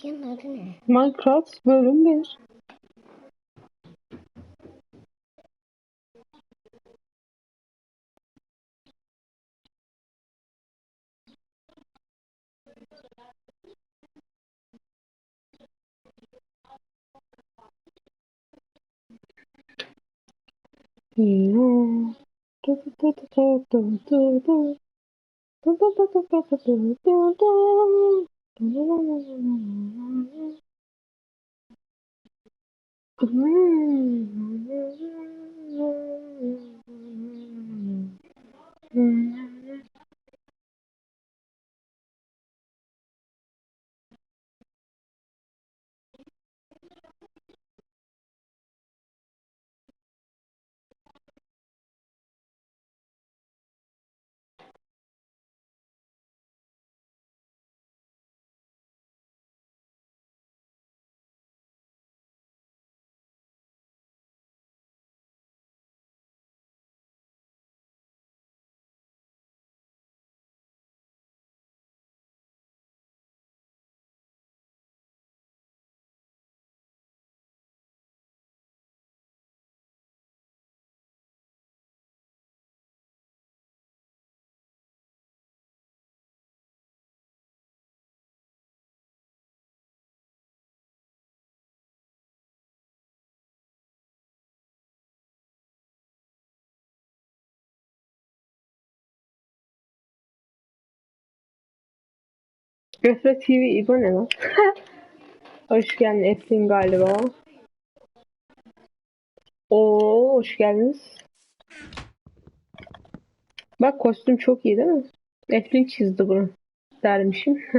Şeyin adı ne? Minecraft bölüm 1. Mm-hmm. Göfre TV İbo ne lan? hoş geldin Eflin galiba. Oo hoş geldiniz. Bak kostüm çok iyi değil mi? Eflin çizdi bunu. Dermişim.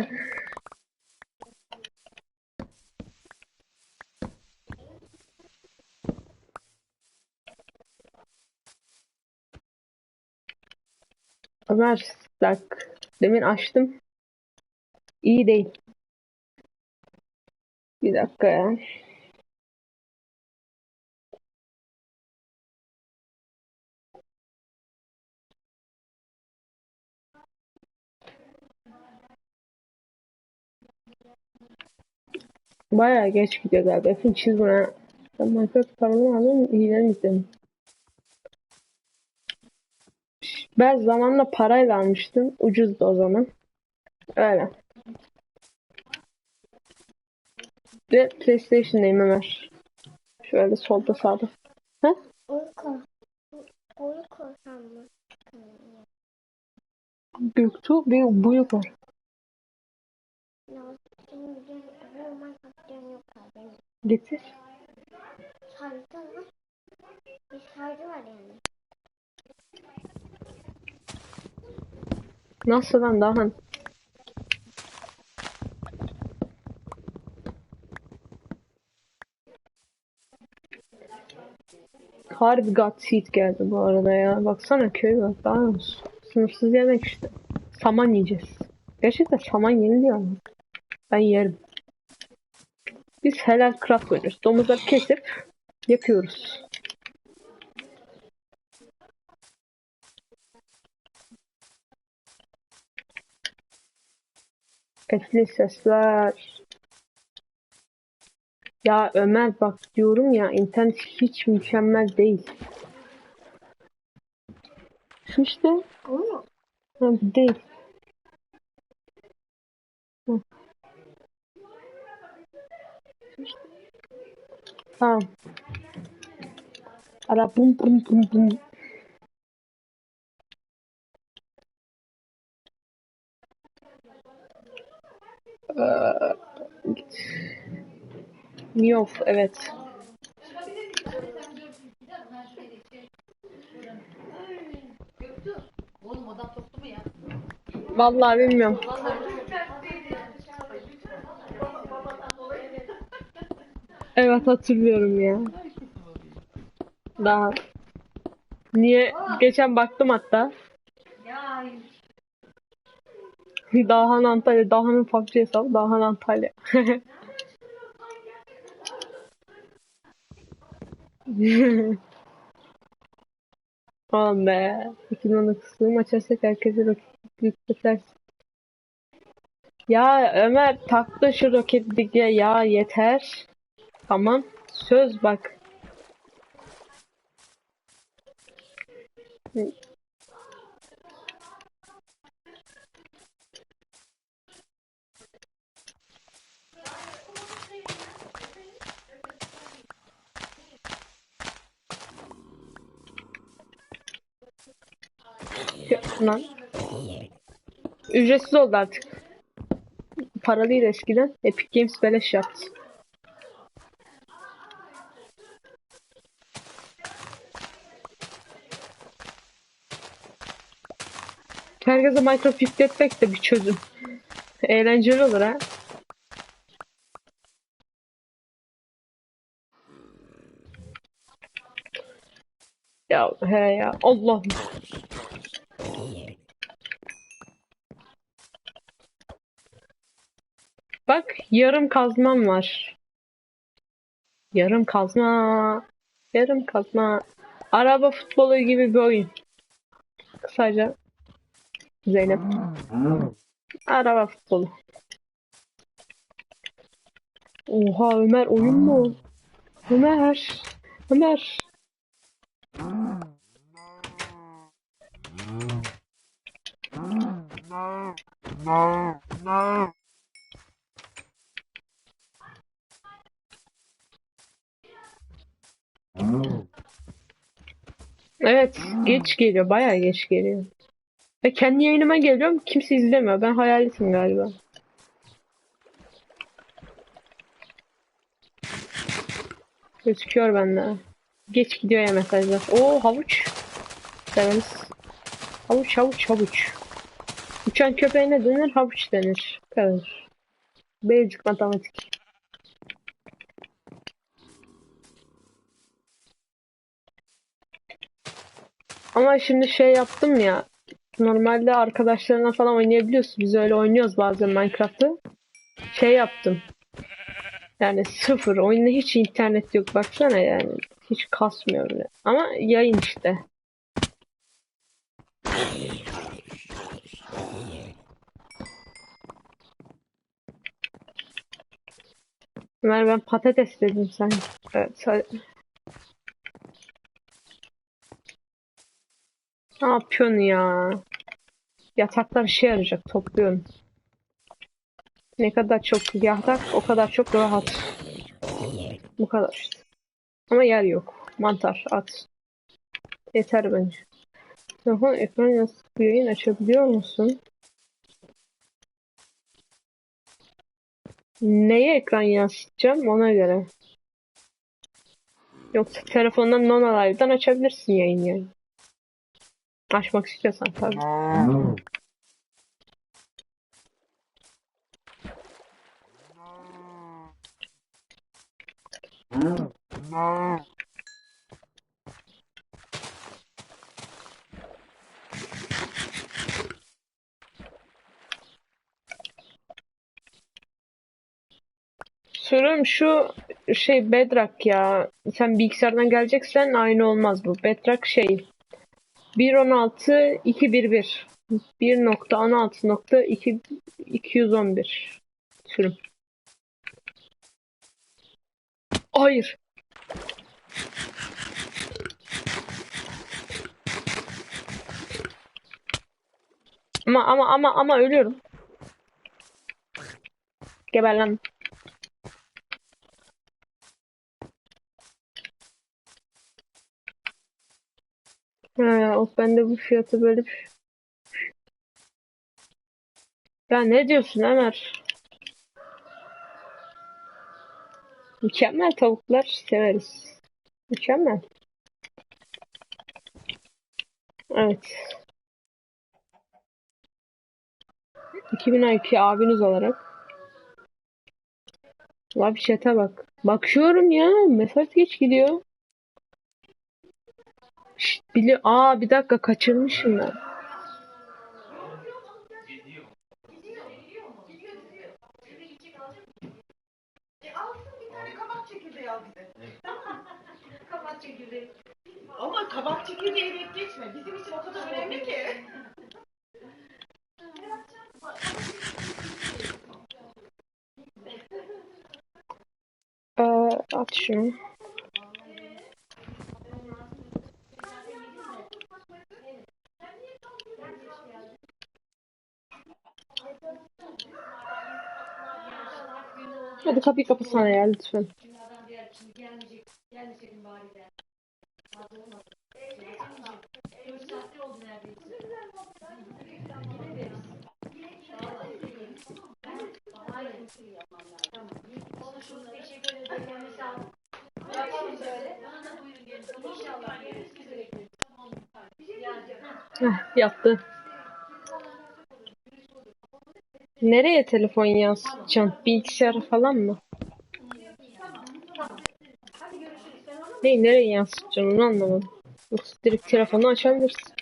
Ömer bak demin açtım. İyi değil. Bir dakika ya. Bayağı geç gidiyor galiba. Efendim çiz buna. Ben Minecraft paramı aldım. İyilerini izledim. Ben zamanla parayla almıştım. Ucuzdu o zaman. Öyle. Ve PlayStation'dayım Ömer. Şöyle solda sağda. Ha? Uyku. Uyku sandım. Göktuğ bir buyuk var. Getir. Şarjı var. Bir şarjı var yani. Nasıl lan daha? hani? Harbi God Seed geldi bu arada ya. Baksana köy var. Daha olsun. Sınırsız yemek işte. Saman yiyeceğiz. Gerçekten saman yeniliyor mu? Ben yerim. Biz helal craft oynuyoruz. Domuzları kesip yapıyoruz. Etli sesler. Ya Ömer bak diyorum ya internet hiç mükemmel değil. Şu işte. Mu? Ha, değil. Hı. Tamam. Ara bum bum bum bum. Miyof evet. Vallahi bilmiyorum. Evet hatırlıyorum ya. Daha. Niye? Geçen baktım hatta. Dahan Antalya. Dahan'ın PUBG hesabı. Dahan Antalya. Aman be. 2019'u maç açsak herkese roket yükletersin. Ya Ömer taktı şu roketlik ya, ya yeter. Tamam. Söz bak. Lan. Ücretsiz oldu artık. Paralıydı eskiden. Epic Games beleş yaptı. Herkese Minecraft yükletmek de bir çözüm. Eğlenceli olur ha. Ya he ya Allah. Bak yarım kazmam var. Yarım kazma. Yarım kazma. Araba futbolu gibi bir oyun. Kısaca. Zeynep. Araba futbolu. Oha Ömer oyun mu? Ömer. Ömer. Evet, geç geliyor. Bayağı geç geliyor. Ve kendi yayınıma geliyorum. Kimse izlemiyor. Ben hayaletim galiba. Gözüküyor bende. Geç gidiyor ya mesajlar. Oo havuç. Severiz. Havuç havuç havuç. Uçan köpeğe ne denir? Havuç denir. Kadar. Basic matematik. Ama şimdi şey yaptım ya. Normalde arkadaşlarına falan oynayabiliyorsun. Biz öyle oynuyoruz bazen Minecraft'ı. Şey yaptım. Yani sıfır. Oyunda hiç internet yok. Baksana yani. Hiç kasmıyor bile. Ama yayın işte. Ömer ben patates dedim sen. Evet. Ne yapıyorsun ya? Yataklar işe yarayacak. Topluyorum. Ne kadar çok yatak o kadar çok rahat. Bu kadar işte. Ama yer yok. Mantar at. Yeter bence. Telefon ekran yansıtıp yayın açabiliyor musun? Neye ekran yansıtacağım ona göre. Yoksa telefondan Nona Live'dan açabilirsin yayın yani. Açmak istiyorsan tabii. Sorum şu şey Bedrock ya. Sen bilgisayardan geleceksen aynı olmaz bu. Bedrock şey 1.16 2.1.1 1.16.211 sürüm. Hayır. Ama ama ama ama ölüyorum. Geber. He, of ben de bu fiyatı böyle bir- Ya ne diyorsun Ömer? Mükemmel tavuklar severiz. Mükemmel. Evet. 2000 IQ abiniz olarak. Abi chat'e bak. Bakıyorum ya. Mesaj geç gidiyor. Şşt, bili Aa bir dakika kaçırmışım ben. Alsın bir tane kabak çekirdeği al bize. kabak çekirdeği. Ama kabak çekirdeği deyip geçme. Bizim için o kadar önemli ki. Ee, at şunu. Kapıyı kapasana ya lütfen. Heh, yattı. Nereye telefon yansıtacaksın? Bilgisayara falan mı? Ne, nereye yansıtacaksın onu anlamadım. Yoksa direkt telefonu açabilirsin.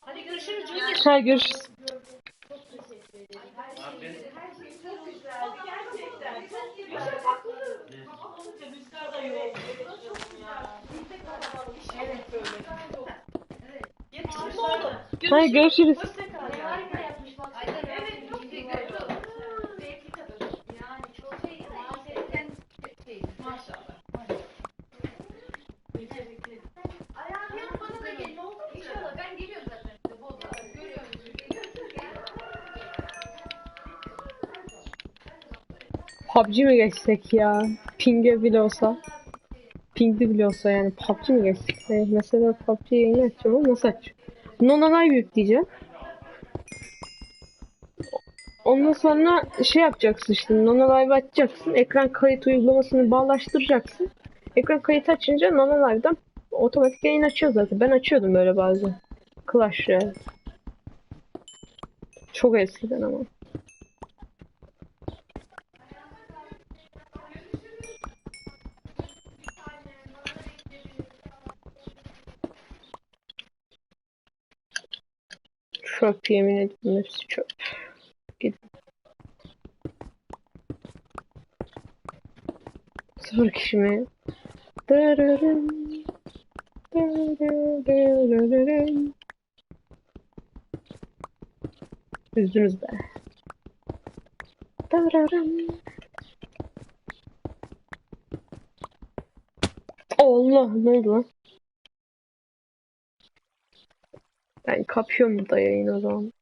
Hadi görüşürüz. Ha görüşürüz. Hayır görüşürüz. Harika yapmış bak. Aynen evet. Çok iyi. Zevkli kadın. Yani çok şey. Marifetten şey. Maşallah. Ayağım bana da gelin oldu mu? İnşallah. Ben geliyorum zaten. size Bozda. Görüyorum. PUBG mi geçsek ya? Ping'e bile olsa. Ping'de bile olsa yani PUBG mi geçsek? Evet, mesela PUBG yayını açacağım ama nasıl açacağım? Nona Live yükleyeceğim. Ondan sonra şey yapacaksın işte Nona Live açacaksın. Ekran kayıt uygulamasını bağlaştıracaksın. Ekran kayıt açınca Nona Live'dan otomatik yayın açıyor zaten. Ben açıyordum böyle bazen. Clash Royale. Çok eskiden ama. Çöp yemin ederim hepsi çöp. Gidin. Sıfır kişi mi? Dırırım. Dırırırırırım. Üzdünüz be. Dırırım. Allah ne oldu lan? Ben kapıyorum burada yayını o zaman.